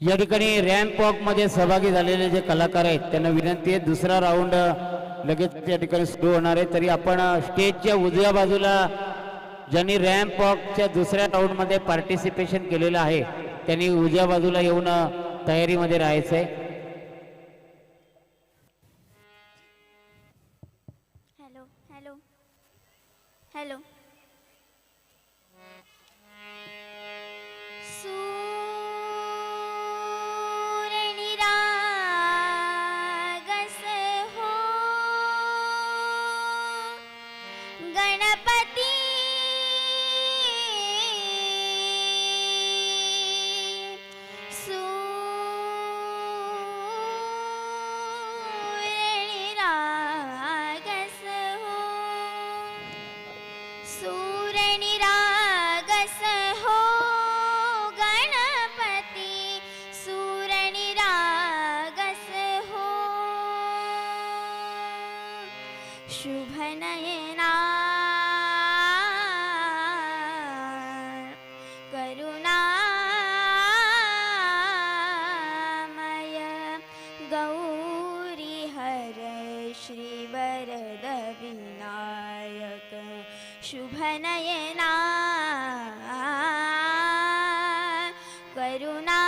या ठिकाणी रॅम्प वॉकमध्ये सहभागी झालेले जे कलाकार आहेत त्यांना विनंती आहे दुसरा राऊंड लगेच त्या ठिकाणी सुरू होणार आहे. तरी आपण स्टेजच्या उजव्या बाजूला ज्यांनी रॅम्प वॉकच्या दुसऱ्या राऊंडमध्ये पार्टिसिपेशन केलेलं आहे त्यांनी उजव्या बाजूला येऊन तयारीमध्ये तयारीमध्ये आहे हॅलो हॅलो हॅलो. शुभनयना करुणामय गौरी हर श्रीवरद विनायक शुभनयना करुणा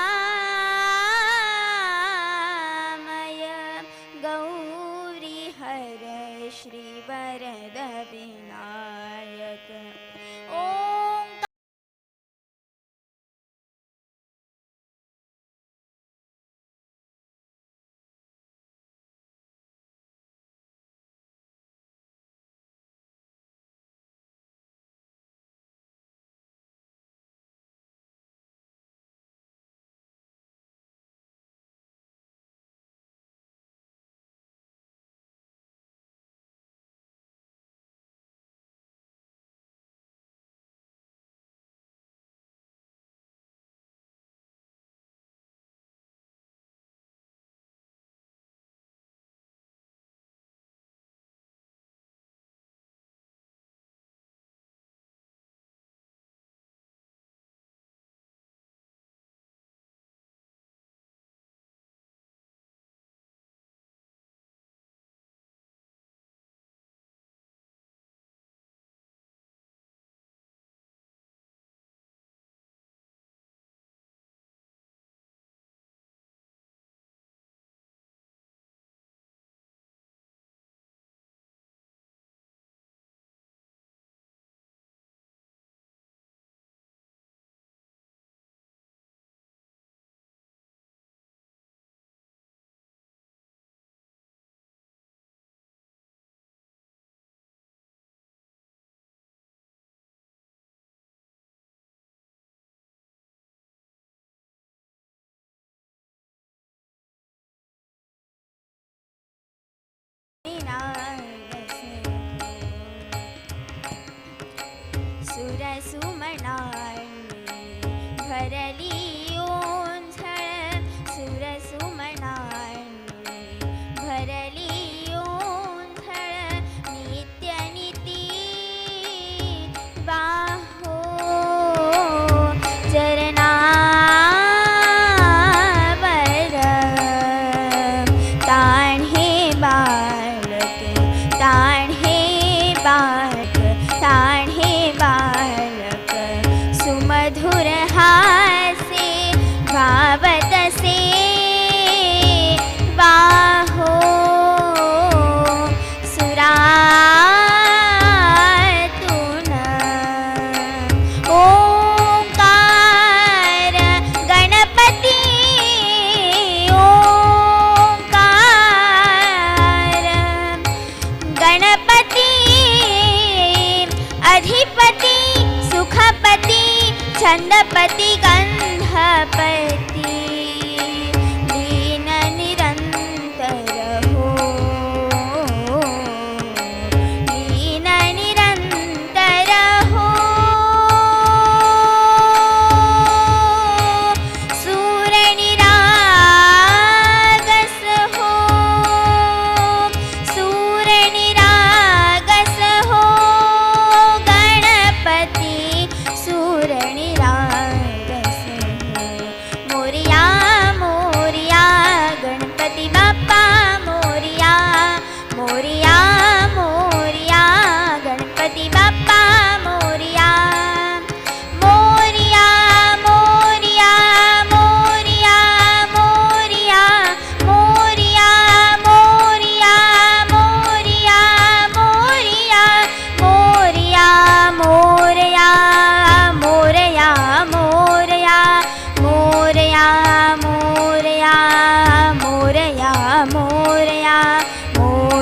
छंदपती गंधपती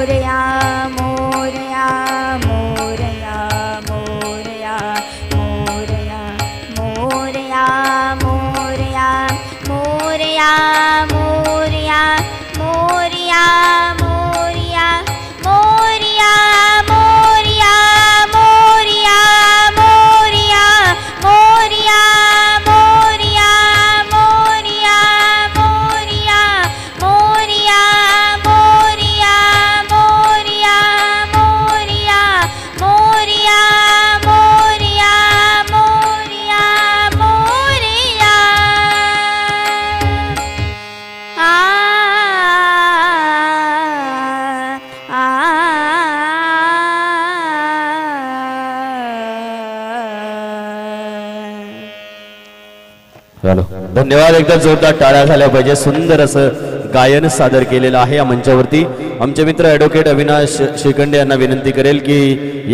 노래야 धन्यवाद. एकदा जोरदार टाळ्या झाल्या पाहिजे. सुंदर असं गायन सादर केलेलं आहे या मंचावरती. आमचे मित्र ॲडव्होकेट अविनाश शेखंडे यांना विनंती करेल की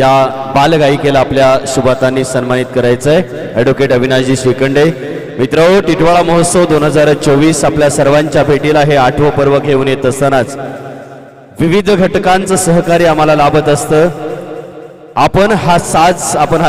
या बालगायिकेला आपल्या शुभातांनी सन्मानित करायचं आहे ॲडव्होकेट अविनाशजी शेखंडे मित्र टिटवाळा महोत्सव दोन हजार चोवीस आपल्या सर्वांच्या भेटीला हे आठवं पर्व घेऊन येत असतानाच विविध घटकांचं सहकार्य आम्हाला लाभत असतं. आपण हा साज आपण हा